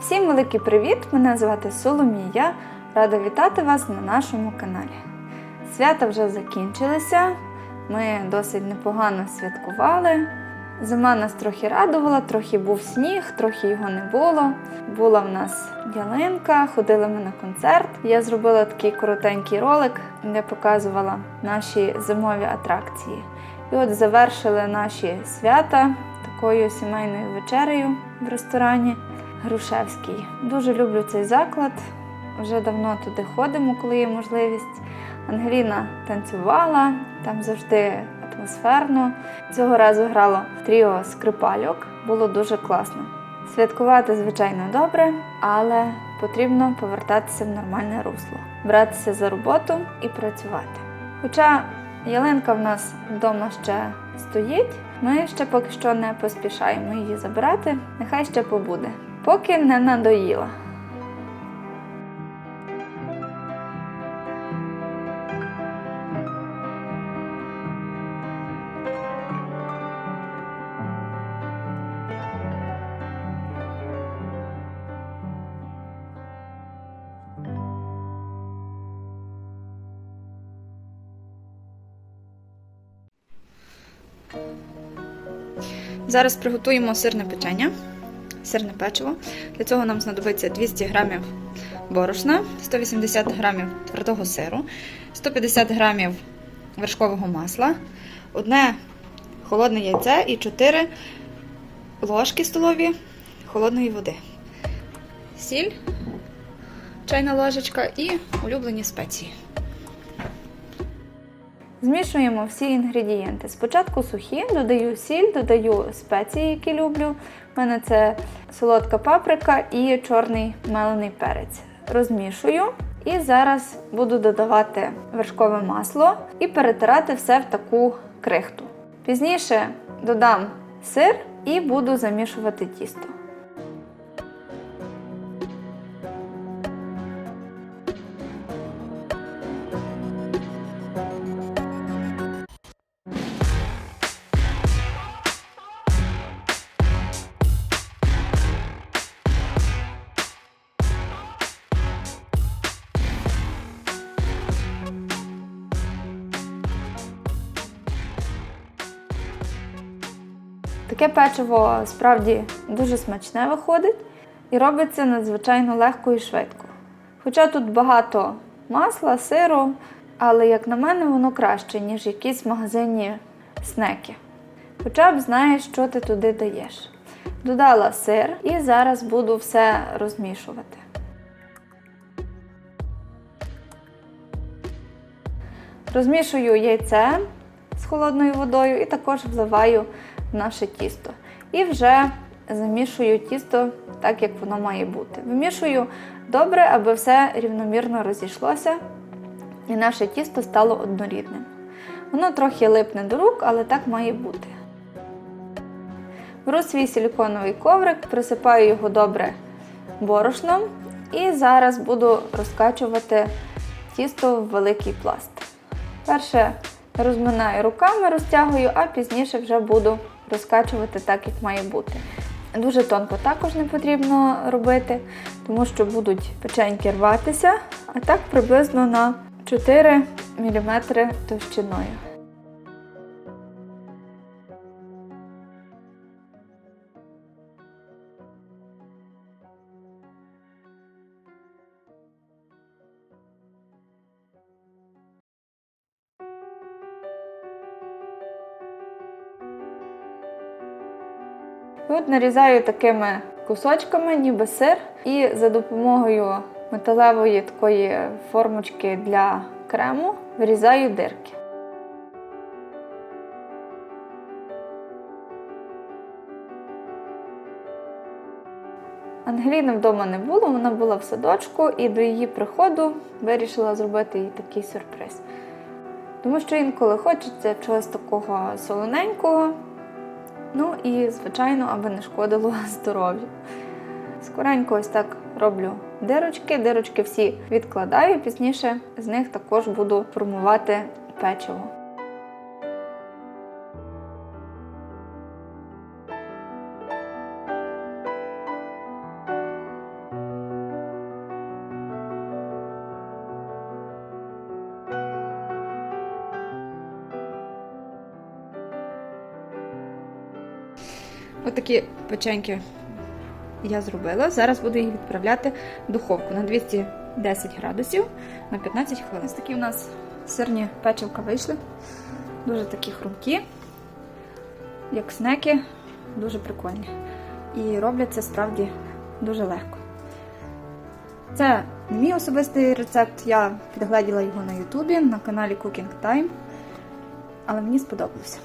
Всім великий привіт! Мене звати Соломія. Рада вітати вас на нашому каналі. Свята вже закінчилися. Ми досить непогано святкували. Зима нас трохи радувала, трохи був сніг, трохи його не було. Була в нас ялинка, ходили ми на концерт. Я зробила такий коротенький ролик, де показувала наші зимові атракції. І от завершили наші свята такою сімейною вечерею в ресторані Грушевський. Дуже люблю цей заклад. Вже давно туди ходимо, коли є можливість. Ангеліна танцювала, там завжди атмосферно. Цього разу грало тріо скрипальок, було дуже класно. Святкувати, звичайно, добре, але потрібно повертатися в нормальне русло, братися за роботу і працювати. Хоча ялинка в нас вдома ще стоїть, ми ще поки що не поспішаємо її забирати, нехай ще побуде, поки не надоїла. Зараз приготуємо сирне печення, сирне печиво. Для цього нам знадобиться 200 г борошна, 180 г твердого сиру, 150 г вершкового масла, одне холодне яйце і 4 ложки столові холодної води. Сіль, чайна ложечка і улюблені спеції. Змішуємо всі інгредієнти. Спочатку сухі, додаю сіль, додаю спеції, які люблю. У мене це солодка паприка і чорний мелений перець. Розмішую і зараз буду додавати вершкове масло і перетирати все в таку крихту. Пізніше додам сир і буду замішувати тісто. Таке печиво справді дуже смачне виходить і робиться надзвичайно легко і швидко. Хоча тут багато масла, сиру, але, як на мене, воно краще, ніж якісь магазинні снеки. Хоча б знаєш, що ти туди даєш. Додала сир і зараз буду все розмішувати. Розмішую яйце з холодною водою і також вливаю наше тісто. І вже замішую тісто так, як воно має бути. Вимішую добре, аби все рівномірно розійшлося і наше тісто стало однорідним. Воно трохи липне до рук, але так має бути. Беру свій силіконовий коврик, присипаю його добре борошном і зараз буду розкачувати тісто в великий пласт. Перше розминаю руками, розтягую, а пізніше вже буду розкачувати так, як має бути. Дуже тонко також не потрібно робити, тому що будуть печеньки рватися, а так приблизно на 4 мм товщиною. От нарізаю такими кусочками, ніби сир, і за допомогою металевої такої формочки для крему вирізаю дирки. Ангеліни вдома не було, вона була в садочку, і до її приходу вирішила зробити їй такий сюрприз. Тому що інколи хочеться чогось такого солоненького, Ну і, звичайно, аби не шкодило здоров'ю. Скоренько ось так роблю дирочки. Дирочки всі відкладаю, пізніше з них також буду формувати печиво. Отакі печеньки я зробила. Зараз буду їх відправляти в духовку на 210 градусів на 15 хвилин. Ось такі у нас сирні печивка вийшли. Дуже такі хрумкі, як снеки, дуже прикольні. І роблять це справді дуже легко. Це мій особистий рецепт, я підгледіла його на Ютубі на каналі Cooking Time, але мені сподобалося.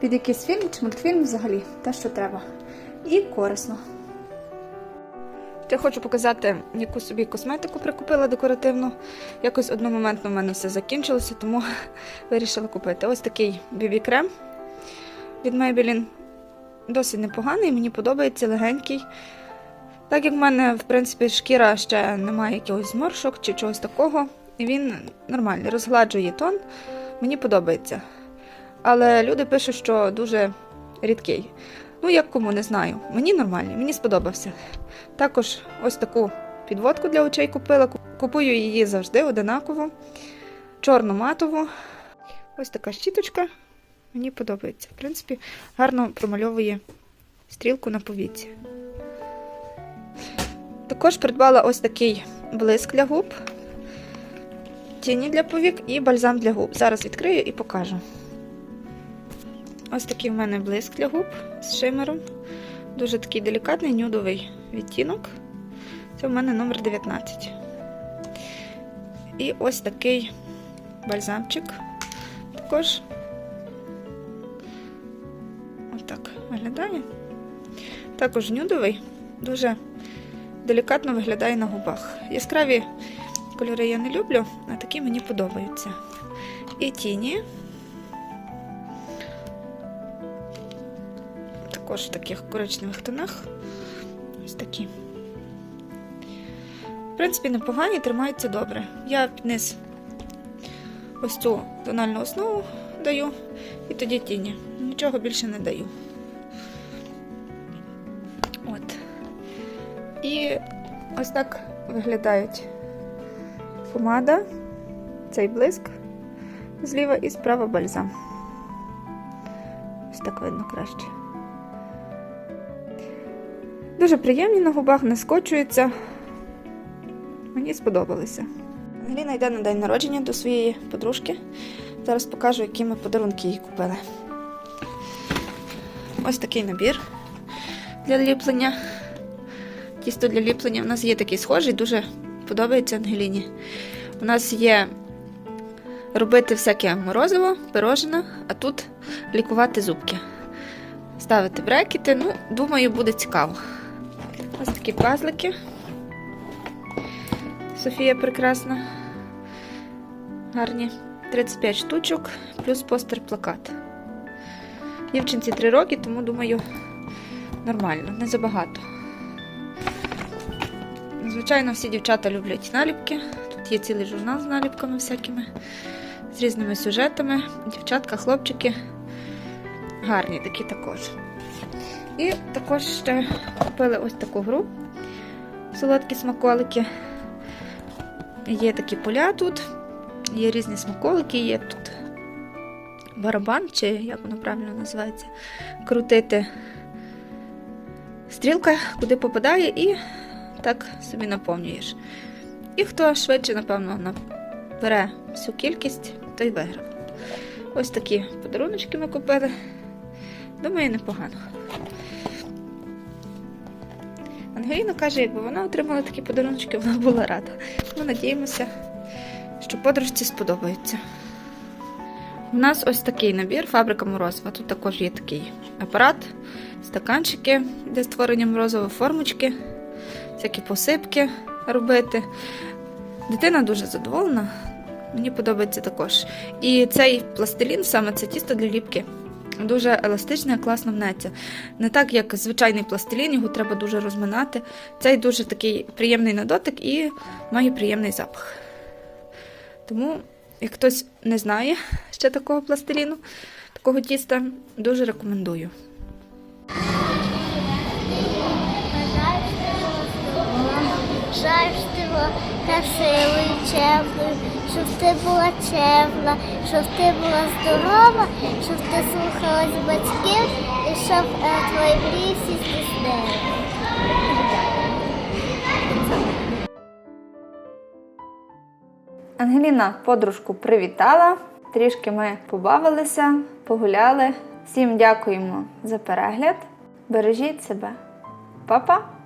Під якийсь фільм чи мультфільм взагалі те, що треба. І корисно. Я хочу показати, яку собі косметику прикупила декоративну. Якось одномоментно в мене все закінчилося, тому вирішила купити. Ось такий бібі-крем від Maybelline. Досить непоганий, мені подобається легенький. Так як в мене, в принципі, шкіра ще немає якогось зморшок чи чогось такого, і він нормальний, розгладжує тон, мені подобається. Але люди пишуть, що дуже рідкий. Ну, як кому не знаю. Мені нормальний, мені сподобався. Також ось таку підводку для очей купила. Купую її завжди одинаково, чорну матову. Ось така щіточка. Мені подобається. В принципі, гарно промальовує стрілку на повіці. Також придбала ось такий блиск для губ, тіні для повік і бальзам для губ. Зараз відкрию і покажу. Ось такий в мене блиск для губ з шимером. Дуже такий делікатний нюдовий відтінок. Це в мене номер 19. І ось такий бальзамчик. Також отак виглядає. Також нюдовий, дуже делікатно виглядає на губах. Яскраві кольори я не люблю, а такі мені подобаються. І тіні. Також в таких коричневих тонах. Ось такі. В принципі, непогані, тримаються добре. Я під низ ось цю тональну основу даю і тоді тіні. Нічого більше не даю. От. І ось так виглядають помада, цей блиск зліва і справа бальзам. Ось так видно краще. Дуже приємні на губах, не скочуються. Мені сподобалися. Ангеліна йде на день народження до своєї подружки. Зараз покажу, які ми подарунки їй купили. Ось такий набір для ліплення. Тісто для ліплення. У нас є такий схожий, дуже подобається Ангеліні. У нас є робити всяке морозиво, пирожина, а тут лікувати зубки. Ставити брекети, ну, думаю, буде цікаво. Ось такі пазлики. Софія прекрасна. Гарні. 35 штучок, плюс постер-плакат. Дівчинці 3 роки, тому думаю, нормально, не забагато. Звичайно, всі дівчата люблять наліпки. Тут є цілий журнал з наліпками всякими, з різними сюжетами. Дівчатка, хлопчики. Гарні такі також. І також ще купили ось таку гру. Солодкі смаколики. Є такі поля тут, є різні смаколики, є тут барабан, чи як воно правильно називається, крутити стрілка, куди попадає, і так собі наповнюєш. І хто швидше, напевно, набере всю кількість, той виграв. Ось такі подаруночки ми купили. Думаю, непогано. Ангеліна каже, якби вона отримала такі подарунки, вона була рада. Ми надіємося, що подружці сподобаються. У нас ось такий набір фабрика морозива. Тут також є такий апарат, стаканчики для створення морозива, формочки, всякі посипки робити. Дитина дуже задоволена, мені подобається також. І цей пластилін, саме це тісто для ліпки, дуже еластичне, класно мнеться. Не так, як звичайний пластилін, його треба дуже розминати. Цей дуже такий приємний на дотик і має приємний запах. Тому, як хтось не знає ще такого пластиліну, такого тіста, дуже рекомендую. Ти красивий, чемний, щоб ти була чемна, щоб ти була здорова, щоб ти слухалась батьків і щоб е, твої мрії всі здійснили. Ангеліна подружку привітала. Трішки ми побавилися, погуляли. Всім дякуємо за перегляд. Бережіть себе. Па-па!